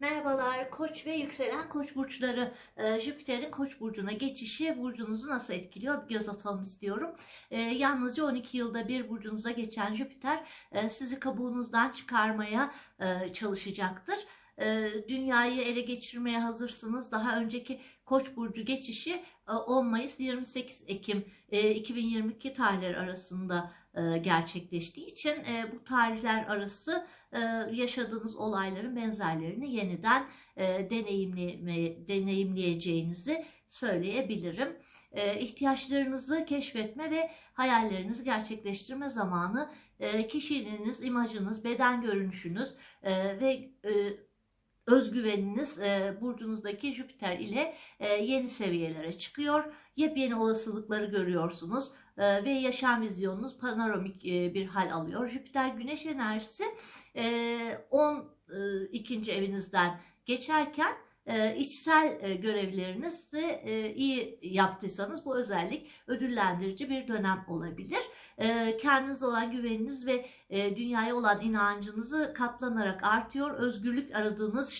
Merhabalar Koç ve yükselen Koç burçları Ee, Jüpiter'in Koç burcuna geçişi burcunuzu nasıl etkiliyor bir göz atalım istiyorum. Ee, yalnızca 12 yılda bir burcunuza geçen Jüpiter e, sizi kabuğunuzdan çıkarmaya e, çalışacaktır. E, dünyayı ele geçirmeye hazırsınız. Daha önceki Koç burcu geçişi e, 10 Mayıs 28 Ekim e, 2022 tarihleri arasında e, gerçekleştiği için e, bu tarihler arası e, yaşadığınız olayların benzerlerini yeniden deneyimleyeceğinizi söyleyebilirim. E, ihtiyaçlarınızı keşfetme ve hayallerinizi gerçekleştirme zamanı e, kişiliğiniz, imajınız, beden görünüşünüz ve özgüveniniz e, burcunuzdaki Jüpiter ile e, yeni seviyelere çıkıyor. Yepyeni olasılıkları görüyorsunuz e, ve yaşam vizyonunuz panoramik e, bir hal alıyor. Jüpiter güneş enerjisi e, 12. evinizden geçerken e, içsel e, görevlerinizi e, iyi yaptıysanız bu özellik ödüllendirici bir dönem olabilir. E, kendinize olan güveniniz ve e, dünyaya olan inancınızı katlanarak artıyor. Özgürlük aradığınız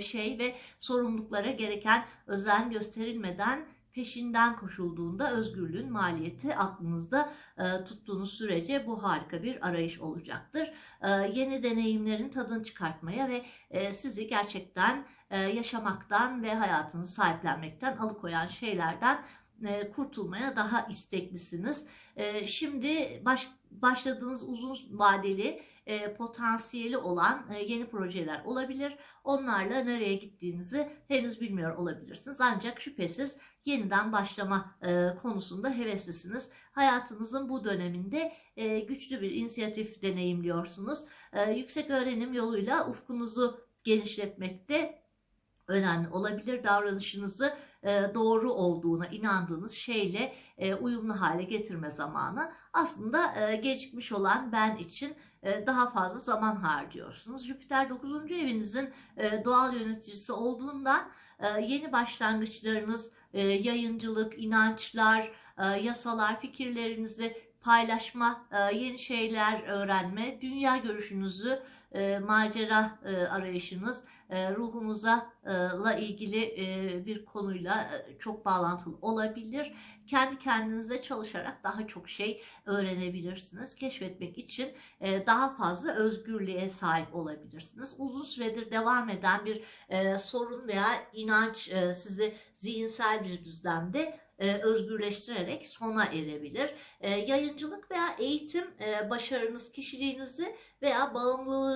şey ve sorumluluklara gereken özen gösterilmeden peşinden koşulduğunda özgürlüğün maliyeti aklınızda e, tuttuğunuz sürece bu harika bir arayış olacaktır. E, yeni deneyimlerin tadını çıkartmaya ve e, sizi gerçekten e, yaşamaktan ve hayatınızı sahiplenmekten alıkoyan şeylerden e, kurtulmaya daha isteklisiniz. E, şimdi baş, başladığınız uzun vadeli e, potansiyeli olan e, yeni projeler olabilir. Onlarla nereye gittiğinizi henüz bilmiyor olabilirsiniz. Ancak şüphesiz yeniden başlama e, konusunda heveslisiniz. Hayatınızın bu döneminde e, güçlü bir inisiyatif deneyimliyorsunuz. E, yüksek öğrenim yoluyla ufkunuzu genişletmekte önemli olabilir. Davranışınızı e, doğru olduğuna inandığınız şeyle e, uyumlu hale getirme zamanı. Aslında e, gecikmiş olan ben için daha fazla zaman harcıyorsunuz. Jüpiter 9. evinizin doğal yöneticisi olduğundan yeni başlangıçlarınız, yayıncılık, inançlar, yasalar, fikirlerinizi paylaşma, yeni şeyler öğrenme, dünya görüşünüzü, e, macera e, arayışınız, e, ruhumuza e, la ilgili e, bir konuyla e, çok bağlantılı olabilir. Kendi kendinize çalışarak daha çok şey öğrenebilirsiniz. Keşfetmek için e, daha fazla özgürlüğe sahip olabilirsiniz. Uzun süredir devam eden bir e, sorun veya inanç e, sizi zihinsel bir düzlemde e, özgürleştirerek sona erebilir. E, yayıncılık veya eğitim e, başarınız, kişiliğinizi veya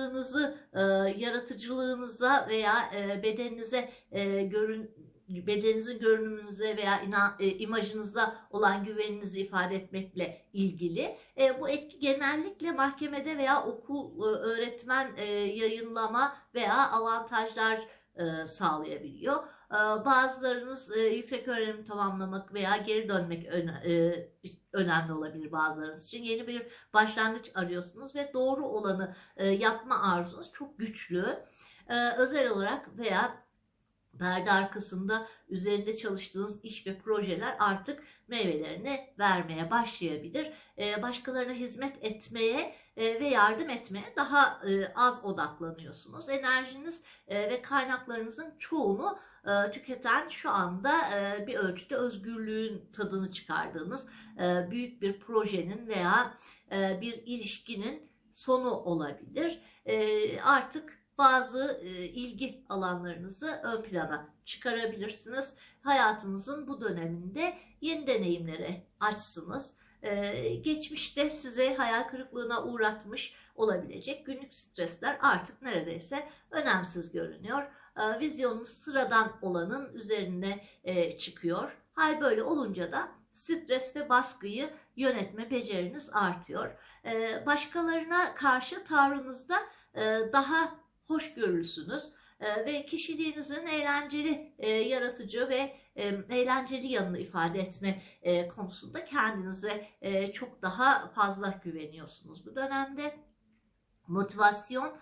bağımlılığınızı e, yaratıcılığınıza veya e, bedeninize e, görün bedeninizin görünümünüze veya inan, e, imajınıza olan güveninizi ifade etmekle ilgili. Bu etki genellikle mahkemede veya okul öğretmen yayınlama veya avantajlar e, sağlayabiliyor. E, bazılarınız e, yüksek öğrenim tamamlamak veya geri dönmek öne, e, önemli olabilir bazılarınız için. Yeni bir başlangıç arıyorsunuz ve doğru olanı e, yapma arzunuz çok güçlü. E, özel olarak veya perde arkasında üzerinde çalıştığınız iş ve projeler artık meyvelerini vermeye başlayabilir. Ee, başkalarına hizmet etmeye e, ve yardım etmeye daha e, az odaklanıyorsunuz. Enerjiniz e, ve kaynaklarınızın çoğunu tüketen şu anda bir ölçüde özgürlüğün tadını çıkardığınız büyük bir projenin veya bir ilişkinin sonu olabilir. Artık bazı e, ilgi alanlarınızı ön plana çıkarabilirsiniz. Hayatınızın bu döneminde yeni deneyimlere açsınız. E, geçmişte size hayal kırıklığına uğratmış olabilecek günlük stresler artık neredeyse önemsiz görünüyor. E, vizyonunuz sıradan olanın üzerine e, çıkıyor. Hal böyle olunca da stres ve baskıyı yönetme beceriniz artıyor. Başkalarına karşı tavrınızda daha hoşgörülüsünüz e, ve kişiliğinizin eğlenceli, e, yaratıcı ve e, eğlenceli yanını ifade etme e, konusunda kendinize çok daha fazla güveniyorsunuz bu dönemde. Motivasyon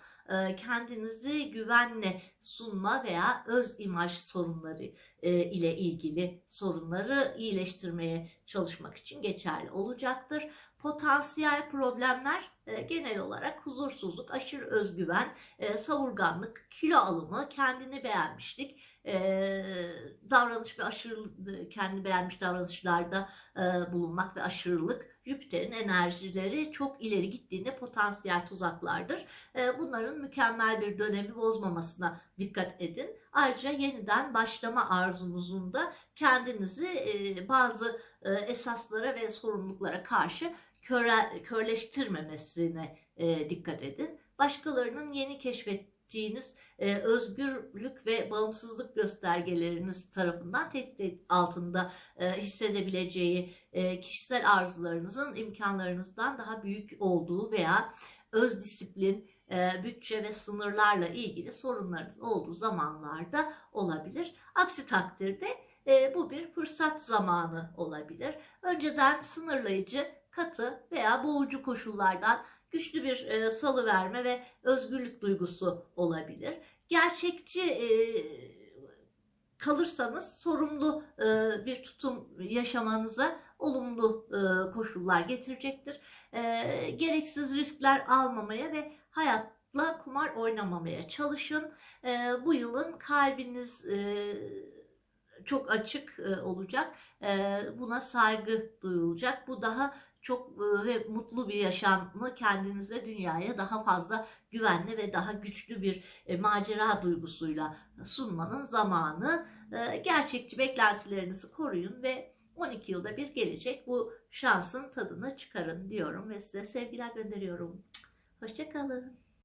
kendinizi güvenle sunma veya öz imaj sorunları ile ilgili sorunları iyileştirmeye çalışmak için geçerli olacaktır. Potansiyel problemler e, genel olarak huzursuzluk, aşırı özgüven, e, savurganlık, kilo alımı, kendini beğenmişlik, e, davranış ve aşırı kendini beğenmiş davranışlarda e, bulunmak ve aşırılık Jüpiter'in enerjileri çok ileri gittiğinde potansiyel tuzaklardır. E, bunların mükemmel bir dönemi bozmamasına dikkat edin. Ayrıca yeniden başlama arzunuzun da kendinizi bazı esaslara ve sorumluluklara karşı köre, körleştirmemesine dikkat edin. Başkalarının yeni keşfettiğiniz özgürlük ve bağımsızlık göstergeleriniz tarafından tehdit altında hissedebileceği kişisel arzularınızın imkanlarınızdan daha büyük olduğu veya öz disiplin, bütçe ve sınırlarla ilgili sorunlarınız olduğu zamanlarda olabilir. Aksi takdirde e, bu bir fırsat zamanı olabilir. Önceden sınırlayıcı, katı veya boğucu koşullardan güçlü bir e, salı verme ve özgürlük duygusu olabilir. Gerçekçi e, kalırsanız sorumlu e, bir tutum yaşamanıza olumlu e, koşullar getirecektir. E, gereksiz riskler almamaya ve hayatla kumar oynamamaya çalışın. E, bu yılın kalbiniz e, çok açık e, olacak. E, buna saygı duyulacak. Bu daha çok e, ve mutlu bir yaşamı kendinize dünyaya daha fazla güvenli ve daha güçlü bir e, macera duygusuyla sunmanın zamanı. E, gerçekçi beklentilerinizi koruyun ve 12 yılda bir gelecek bu şansın tadını çıkarın diyorum ve size sevgiler gönderiyorum. Hoşçakalın.